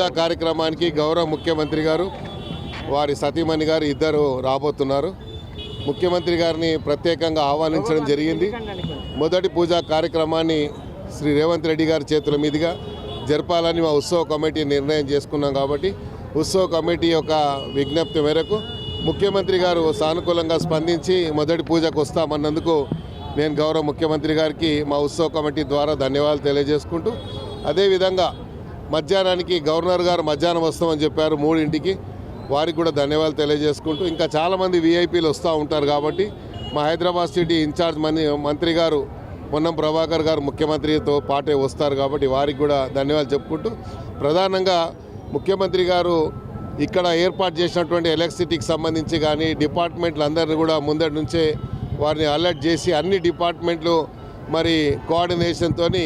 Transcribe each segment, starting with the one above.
పూజా కార్యక్రమానికి గౌరవ ముఖ్యమంత్రి గారు వారి సతీమణి గారు ఇద్దరు రాబోతున్నారు. ముఖ్యమంత్రి గారిని ప్రత్యేకంగా ఆహ్వానించడం జరిగింది. మొదటి పూజా కార్యక్రమాన్ని శ్రీ రేవంత్ రెడ్డి గారి చేతుల మీదుగా జరపాలని మా ఉత్సవ కమిటీ నిర్ణయం చేసుకున్నాం కాబట్టి ఉత్సవ కమిటీ యొక్క విజ్ఞప్తి మేరకు ముఖ్యమంత్రి గారు సానుకూలంగా స్పందించి మొదటి పూజకు వస్తామన్నందుకు నేను గౌరవ ముఖ్యమంత్రి గారికి మా ఉత్సవ కమిటీ ద్వారా ధన్యవాదాలు తెలియజేసుకుంటూ అదేవిధంగా మధ్యాహ్నానికి గవర్నర్ గారు మధ్యాహ్నం వస్తామని చెప్పారు మూడింటికి. వారికి కూడా ధన్యవాదాలు తెలియజేసుకుంటూ ఇంకా చాలామంది వీఐపీలు వస్తూ ఉంటారు కాబట్టి మా హైదరాబాద్ సిటీ ఇన్ఛార్జ్ మంది మంత్రి గారు పొన్నం ప్రభాకర్ గారు ముఖ్యమంత్రితో పాటే వస్తారు కాబట్టి వారికి కూడా ధన్యవాదాలు చెప్పుకుంటూ ప్రధానంగా ముఖ్యమంత్రి గారు ఇక్కడ ఏర్పాటు చేసినటువంటి ఎలక్ట్రిసిటీకి సంబంధించి కానీ డిపార్ట్మెంట్లు అందరినీ కూడా ముందటి నుంచే వారిని అలర్ట్ చేసి అన్ని డిపార్ట్మెంట్లు మరి కోఆర్డినేషన్తోని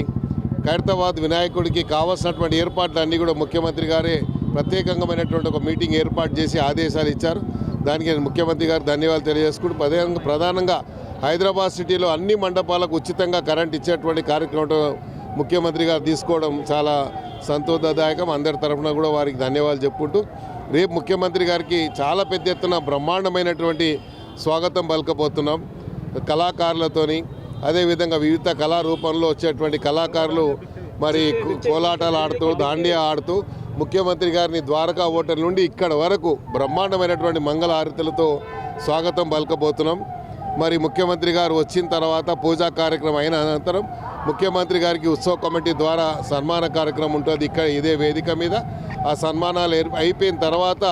ఖైరతాబాద్ వినాయకుడికి కావాల్సినటువంటి ఏర్పాట్లు అన్నీ కూడా ముఖ్యమంత్రి గారే ప్రత్యేకమైనటువంటి ఒక మీటింగ్ ఏర్పాటు చేసి ఆదేశాలు ఇచ్చారు. దానికి ముఖ్యమంత్రి గారు ధన్యవాదాలు తెలియజేసుకుంటూ ప్రధానంగా ప్రధానంగా హైదరాబాద్ సిటీలో అన్ని మండపాలకు ఉచితంగా కరెంట్ ఇచ్చేటువంటి కార్యక్రమం ముఖ్యమంత్రి గారు తీసుకోవడం చాలా సంతోషదాయకం. అందరి తరఫున కూడా వారికి ధన్యవాదాలు చెప్పుకుంటూ రేపు ముఖ్యమంత్రి గారికి చాలా పెద్ద ఎత్తున బ్రహ్మాండమైనటువంటి స్వాగతం పలకపోతున్నాం కళాకారులతోని అదేవిధంగా వివిధ కళారూపంలో వచ్చేటువంటి కళాకారులు మరి కోలాటాలు ఆడుతూ దాండియా ఆడుతూ ముఖ్యమంత్రి గారిని ద్వారకా హోటల్ నుండి ఇక్కడ వరకు బ్రహ్మాండమైనటువంటి మంగళ హారతులతో స్వాగతం పలకబోతున్నాం. మరి ముఖ్యమంత్రి గారు వచ్చిన తర్వాత పూజా కార్యక్రమం అయిన అనంతరం ముఖ్యమంత్రి గారికి ఉత్సవ కమిటీ ద్వారా సన్మాన కార్యక్రమం ఉంటుంది ఇక్కడ ఇదే వేదిక మీద. ఆ సన్మానాలు అయిపోయిన తర్వాత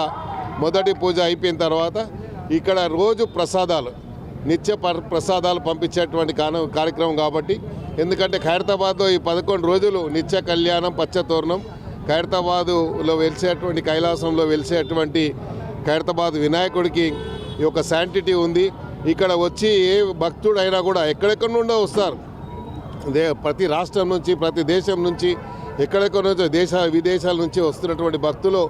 మొదటి పూజ అయిపోయిన తర్వాత ఇక్కడ రోజు ప్రసాదాలు నిత్య ప్రసాదాలు పంపించేటువంటి కార్యక్రమం కాబట్టి. ఎందుకంటే ఖైరతాబాద్లో ఈ పదకొండు రోజులు నిత్య కళ్యాణం పచ్చతోరణం ఖైరతాబాదులో వెలిసేటువంటి కైలాసంలో వెలిసేటువంటి ఖైరతాబాద్ వినాయకుడికి ఈ యొక్క శాంటిటీ ఉంది. ఇక్కడ వచ్చి ఏ భక్తుడైనా కూడా ఎక్కడెక్కడి నుండో వస్తారు. దే ప్రతి రాష్ట్రం నుంచి ప్రతి దేశం నుంచి ఎక్కడెక్కడ నుంచో దేశ విదేశాల నుంచి వస్తున్నటువంటి భక్తులు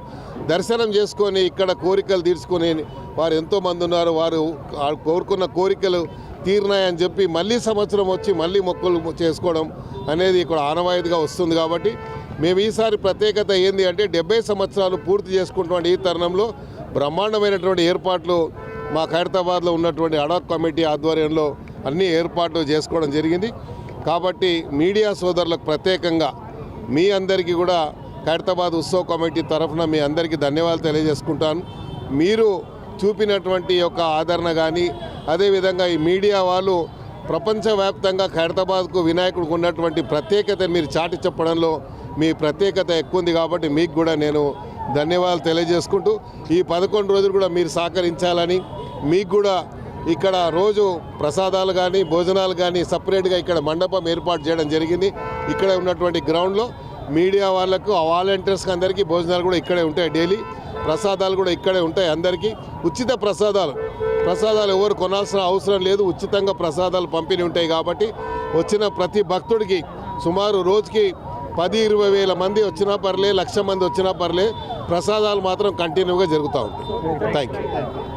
దర్శనం చేసుకొని ఇక్కడ కోరికలు తీర్చుకొని వారు ఎంతోమంది ఉన్నారు. వారు కోరుకున్న కోరికలు తీరినాయని చెప్పి మళ్ళీ సంవత్సరం వచ్చి మళ్ళీ మొక్కులు చేసుకోవడం అనేది ఇక్కడ ఆనవాయితీగా వస్తుంది కాబట్టి మేము ఈసారి ప్రత్యేకత ఏంది అంటే డెబ్బై సంవత్సరాలు పూర్తి చేసుకుంటున్న ఈ తరుణంలో బ్రహ్మాండమైనటువంటి ఏర్పాట్లు మా ఖైరతాబాద్లో ఉన్నటువంటి అడాక్ కమిటీ ఆధ్వర్యంలో అన్ని ఏర్పాట్లు చేసుకోవడం జరిగింది. కాబట్టి మీడియా సోదరులకు ప్రత్యేకంగా మీ అందరికీ కూడా ఖైరతాబాద్ ఉత్సవ కమిటీ తరఫున మీ అందరికీ ధన్యవాదాలు తెలియజేసుకుంటాను. మీరు చూపినటువంటి యొక్క ఆదరణ కానీ అదేవిధంగా ఈ మీడియా వాళ్ళు ప్రపంచవ్యాప్తంగా ఖైరతాబాద్కు వినాయకుడికి ఉన్నటువంటి ప్రత్యేకత మీరు చాటి చెప్పడంలో మీ ప్రత్యేకత ఎక్కువ ఉంది కాబట్టి మీకు కూడా నేను ధన్యవాదాలు తెలియజేసుకుంటూ ఈ పదకొండు రోజులు కూడా మీరు సహకరించాలని మీకు కూడా ఇక్కడ రోజు ప్రసాదాలు కానీ భోజనాలు కానీ సపరేట్గా ఇక్కడ మండపం ఏర్పాటు చేయడం జరిగింది. ఇక్కడ ఉన్నటువంటి గ్రౌండ్లో మీడియా వాళ్ళకు వాలంటీర్స్కి అందరికీ భోజనాలు కూడా ఇక్కడే ఉంటాయి డైలీ ప్రసాదాలు కూడా ఇక్కడే ఉంటాయి అందరికీ. ఉచిత ప్రసాదాలు. ప్రసాదాలు ఎవరు కొనాల్సిన అవసరం లేదు. ఉచితంగా ప్రసాదాలు పంపిణీ ఉంటాయి కాబట్టి వచ్చిన ప్రతి భక్తుడికి సుమారు రోజుకి పది ఇరవై వేల మంది వచ్చినా పర్లే లక్ష మంది వచ్చినా పర్లే ప్రసాదాలు మాత్రం కంటిన్యూగా జరుగుతూ ఉంటాయి. Thank you